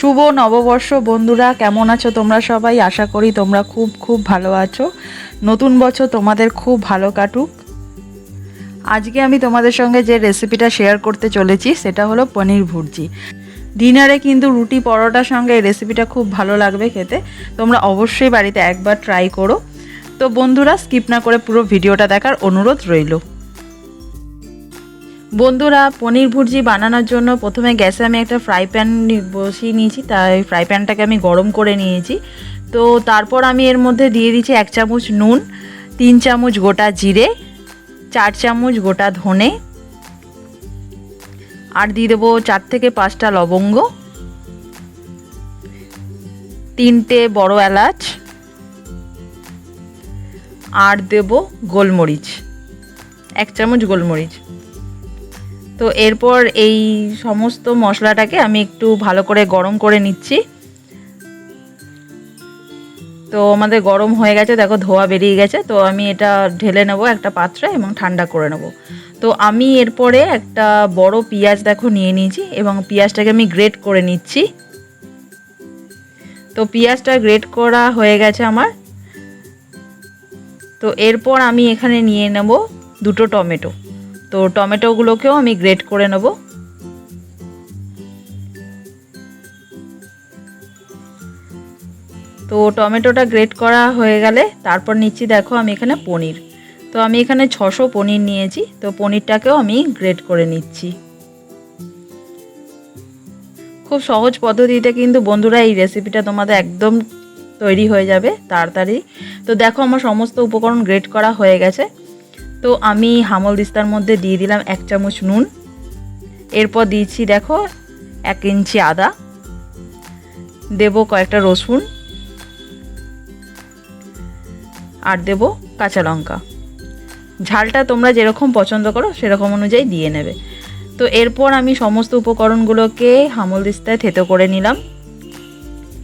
শুভ নববর্ষ। বন্ধুরা, কেমন আছো তোমরা সবাই? আশা করি তোমরা খুব খুব ভালো আছো। নতুন বছর তোমাদের খুব ভালো কাটুক। আজকে আমি তোমাদের সঙ্গে যে রেসিপিটা শেয়ার করতে চলেছি, সেটা হলো পনির ভুর্জি। ডিনারে কিন্তু রুটি পরোটার সঙ্গে এই রেসিপিটা খুব ভালো লাগবে খেতে। তোমরা অবশ্যই বাড়িতে একবার ট্রাই করো। তো বন্ধুরা স্কিপ না করে পুরো ভিডিওটা দেখার অনুরোধ রইল। বন্ধুরা, পনির ভুর্জি বানানোর জন্য প্রথমে গ্যাসে আমি একটা ফ্রাই প্যান বসিয়ে নিয়েছি। তাই ফ্রাই প্যানটাকে আমি গরম করে নিয়েছি। তো তারপর আমি এর মধ্যে দিয়ে দিচ্ছি এক চামচ নুন, তিন চামচ গোটা জিরে, চার চামচ গোটা ধনে, আর দিয়ে দেবো চার থেকে পাঁচটা লবঙ্গ, তিনটে বড় এলাচ, আর দেব গোলমরিচ, এক চামচ গোলমরিচ। তো এরপর এই সমস্ত মশলাটাকে আমি একটু ভালো করে গরম করে নিচ্ছি। তো আমাদের গরম হয়ে গেছে, দেখো ধোয়া বেরিয়ে গেছে, তো আমি এটা ঢেলে নেব একটা পাত্রে এবং ঠান্ডা করে নেব। তো আমি এরপরে একটা বড় পেঁয়াজ দেখো নিয়ে নিয়েছি এবং পেঁয়াজটাকে আমি গ্রেট করে নিচ্ছি। তো পেঁয়াজটা গ্রেট করা হয়ে গেছে আমার। তো এরপর আমি এখানে নিয়ে নেব দুটো টমেটো। তো টমেটোগুলোকেও আমি গ্রেট করে নেব। তো টমেটোটা গ্রেট করা হয়ে গেলে তারপর নিচ্ছি দেখো আমি এখানে পনির। তো আমি এখানে ছশো পনির নিয়েছি, তো পনিরটাকেও আমি গ্রেট করে নিচ্ছি। খুব সহজ পদ্ধতিতে কিন্তু বন্ধুরা এই রেসিপিটা তোমাদের একদম তৈরি হয়ে যাবে তাড়াতাড়ি। তো দেখো আমার সমস্ত উপকরণ গ্রেট করা হয়ে গেছে। তো আমি হামল দিস্তার মধ্যে দিয়ে দিলাম এক চামচ নুন। এরপর দিয়েছি দেখো, এক ইঞ্চি আদা। দেব কয়েকটা রসুন। আর দেব কাঁচা লঙ্কা। ঝালটা তোমরা যেরকম পছন্দ করো, সেরকম অনুযায়ী দিয়ে নেবে। তো এরপর আমি সমস্ত উপকরণগুলোকে হামল দিস্তায় থেতো করে নিলাম।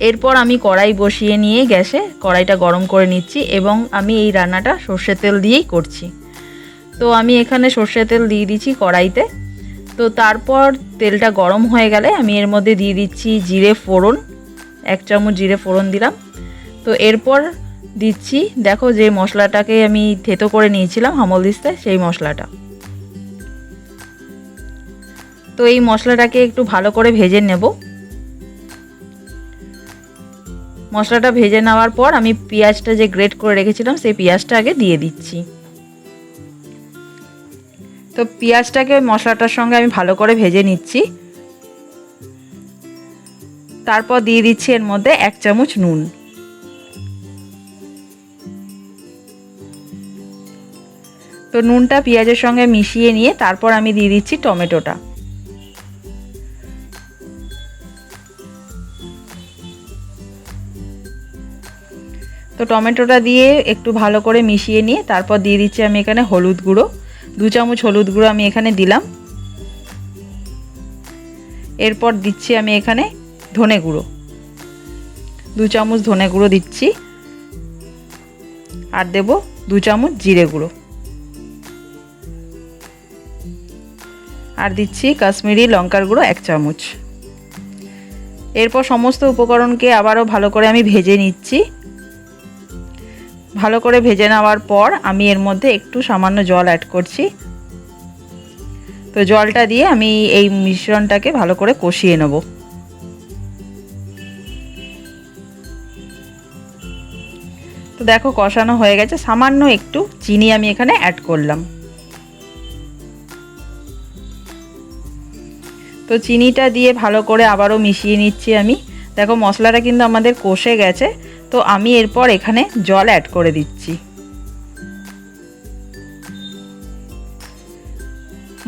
এরপর আমি কড়াই বসিয়ে নিয়ে গ্যাসে কড়াইটা গরম করে নিচ্ছি এবং আমি এই রান্নাটা সর্ষের তেল দিয়েই করছি। তো আমি এখানে সর্ষের তেল দিয়ে দিচ্ছি কড়াইতে। তো তারপর তেলটা গরম হয়ে গেলে আমি এর মধ্যে দিয়ে দিচ্ছি জিরে ফোড়ন, এক চামচ জিরে ফোড়ন দিলাম। তো এরপর দিচ্ছি, দেখো যে মশলাটাকে আমি থেতো করে নিয়েছিলাম হামল দিস্তে, সেই মশলাটা। তো এই মশলাটাকে একটু ভালো করে ভেজে নেব। মশলাটা ভেজে নেওয়ার পর আমি পেঁয়াজটা যে গ্রেট করে রেখেছিলাম, সেই পেঁয়াজটা আগে দিয়ে দিচ্ছি। তো পেঁয়াজটাকে মশলাটার সঙ্গে আমি ভালো করে ভেজে নিচ্ছি। তারপর দিয়ে দিচ্ছি এর মধ্যে এক চামচ নুন। তো নুনটা পেঁয়াজের সঙ্গে মিশিয়ে নিয়ে তারপর আমি দিয়ে দিচ্ছি টমেটোটা। তো টমেটোটা দিয়ে একটু ভালো করে মিশিয়ে নিয়ে তারপর দিয়ে দিচ্ছি আমি এখানে হলুদ গুঁড়ো। দু চামচ হলুদ গুঁড়ো আমি এখানে দিলাম। এরপর দিচ্ছি আমি এখানে ধনে গুঁড়ো। দু চামচ ধনে গুঁড়ো দিচ্ছি। আর দেব দু চামচ জিরে গুঁড়ো। আর দিচ্ছি কাশ্মীরি লঙ্কার গুঁড়ো এক চামচ। এরপর সমস্ত উপকরণকে আবারও ভালো করে আমি ভেজে নিচ্ছি। ভালো করে ভেজে নেওয়ার পর আমি এর মধ্যে একটু সামান্য জল অ্যাড করছি। তো জলটা দিয়ে আমি এই মিশ্রণটাকে ভালো করে কষিয়ে নেব। তো দেখো কষানো হয়ে গেছে, সামান্য একটু চিনি আমি এখানে অ্যাড করলাম। তো চিনিটা দিয়ে ভালো করে আবারও মিশিয়ে নিচ্ছি আমি। দেখো মশলাটা কিন্তু আমাদের কষে গেছে তো আমি এরপর এখানে জল অ্যাড করে দিচ্ছি।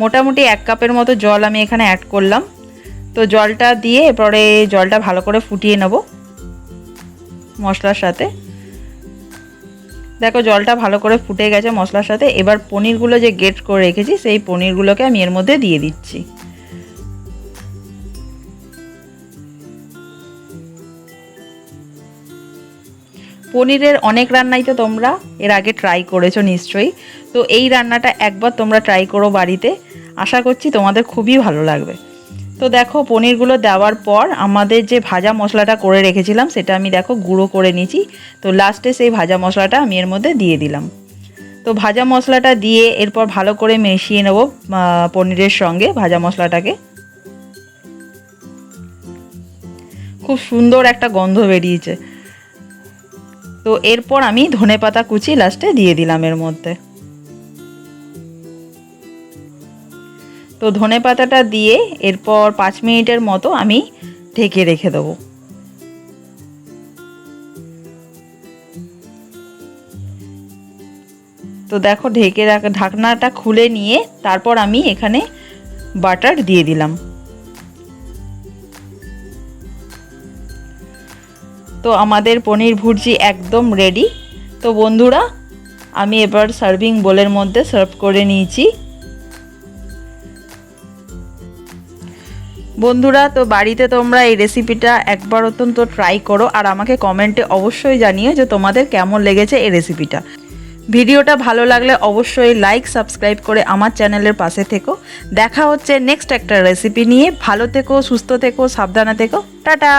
মোটামুটি এক কাপের মতো জল আমি এখানে অ্যাড করলাম। তো জলটা দিয়ে এরপরে জলটা ভালো করে ফুটিয়ে নেব মশলার সাথে। দেখো জলটা ভালো করে ফুটে গেছে মশলার সাথে। এবার পনিরগুলো যে গেট করে রেখেছি, সেই পনিরগুলোকে আমি এর মধ্যে দিয়ে দিচ্ছি। পনিরের অনেক রান্নাই তো তোমরা এর আগে ট্রাই করেছ নিশ্চয়ই। তো এই রান্নাটা একবার তোমরা ট্রাই করো বাড়িতে। আশা করছি তোমাদের খুবই ভালো লাগবে। তো দেখো, পনিরগুলো দেওয়ার পর আমাদের যে ভাজা মশলাটা করে রেখেছিলাম, সেটা আমি দেখো গুঁড়ো করে নিয়েছি। তো লাস্টে সেই ভাজা মশলাটা আমি এর মধ্যে দিয়ে দিলাম। তো ভাজা মশলাটা দিয়ে এরপর ভালো করে মিশিয়ে নেব পনিরের সঙ্গে ভাজা মশলাটাকে। খুব সুন্দর একটা গন্ধ বেরিয়েছে। তো এরপর আমি ধনেপাতা কুচি লাস্টে দিয়ে দিলাম এর মধ্যে। তো ধনে পাতাটা দিয়ে এরপর পাঁচ মিনিটের মতো আমি ঢেকে রেখে দেবো। তো দেখো ঢেকে রাখা, ঢাকনাটা খুলে নিয়ে তারপর আমি এখানে বাটার দিয়ে দিলাম। তো আমাদের পনির ভুর্জি একদম রেডি তো বন্ধুরা, আমি এবার সার্ভিং বোলের মধ্যে সার্ভ করে নিয়েছি। বন্ধুরা, তো বাড়িতে তোমরা এই রেসিপিটা একবার অত্যন্ত ট্রাই করো আর আমাকে কমেন্টে অবশ্যই জানিও যে তোমাদের কেমন লেগেছে এই রেসিপিটা ভিডিওটা ভালো লাগলে অবশ্যই লাইক সাবস্ক্রাইব করে আমার চ্যানেলের পাশে থেকো। দেখা হচ্ছে নেক্সট একটা রেসিপি নিয়ে। ভালো থেকো, সুস্থ থেকো, সাবধানে থেকো। টাটা!